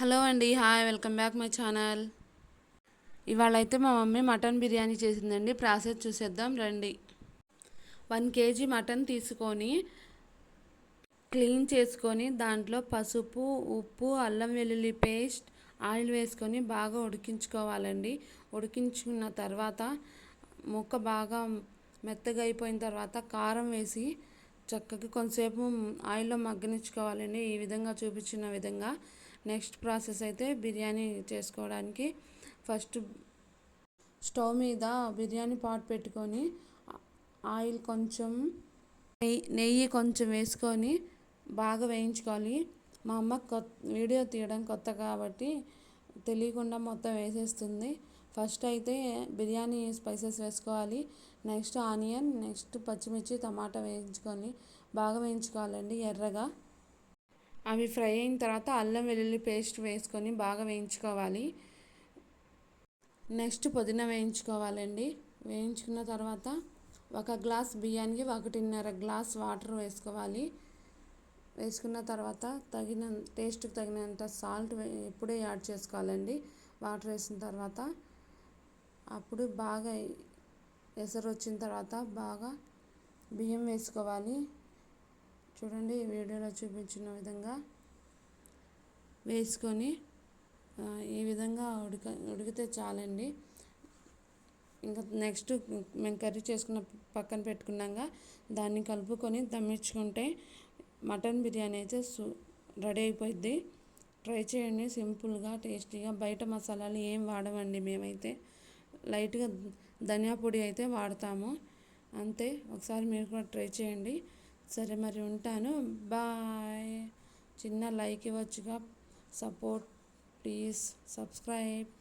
Hello అండి hi welcome back my channel. ఇవాళ అయితే మా మమ్మీ మటన్ బిర్యానీ చేసిందండి ప్రాసెస్ చూసేద్దాం రండి. వన్ కేజీ మటన్ తీసుకొని క్లీన్ చేసుకొని దాంట్లో పసుపు ఉప్పు అల్లం వెల్లుల్లి పేస్ట్ ఆయిల్ వేసుకొని బాగా ఉడికించుకోవాలండి. ఉడికించుకున్న తర్వాత ముక్క బాగా మెత్తగా అయిపోయిన తర్వాత కారం వేసి చక్కగా కొంతసేపు ఆయిల్లో మగ్గనిచ్చుకోవాలండి. ఈ విధంగా చూపించిన విధంగా నెక్స్ట్ ప్రాసెస్ అయితే బిర్యానీ చేసుకోవడానికి ఫస్ట్ స్టవ్ మీద బిర్యానీ పాట్ పెట్టుకొని ఆయిల్ కొంచెం నెయ్యి నెయ్యి కొంచెం వేసుకొని బాగా వేయించుకోవాలి. మా అమ్మ కొత్త వీడియో తీయడం కొత్త కాబట్టి తెలియకుండా మొత్తం వేసేస్తుంది. ఫస్ట్ అయితే బిర్యానీ స్పైసెస్ వేసుకోవాలి. నెక్స్ట్ ఆనియన్ నెక్స్ట్ పచ్చిమిర్చి టమాటా వేయించుకొని బాగా వేయించుకోవాలండి ఎర్రగా. అవి ఫ్రై అయిన తర్వాత అల్లం వెల్లుల్లి పేస్ట్ వేసుకొని బాగా వేయించుకోవాలి. నెక్స్ట్ పుదీనా వేయించుకోవాలండి. వేయించుకున్న తర్వాత ఒక గ్లాస్ బియ్యానికి ఒకటిన్నర గ్లాస్ వాటర్ వేసుకోవాలి. వేసుకున్న తర్వాత తగిన టేస్ట్కి తగినంత సాల్ట్ ఇప్పుడే యాడ్ చేసుకోవాలండి. వాటర్ వేసిన తర్వాత అప్పుడు బాగా ఎసరు వచ్చిన తర్వాత బాగా బియ్యం వేసుకోవాలి. చూడండి ఈ వీడియోలో చూపించిన విధంగా వేసుకొని ఈ విధంగా ఉడక ఉడికితే చాలండి. ఇంకా నెక్స్ట్ మేము కర్రీ చేసుకున్న పక్కన పెట్టుకున్నాక దాన్ని కలుపుకొని దమ్మించుకుంటే మటన్ బిర్యానీ అయితే సు రెడీ అయిపోయింది ట్రై చేయండి సింపుల్గా టేస్టీగా. బయట మసాలాలు ఏం వాడమండి మేమైతే. లైట్గా ధనియా పొడి అయితే వాడతాము. అంతే. ఒకసారి మీరు కూడా ట్రై చేయండి. సరే మరి ఉంటాను. బాయ్. చిన్న లైక్ ఇవ్వచ్చుగా. సపోర్ట్. Please subscribe.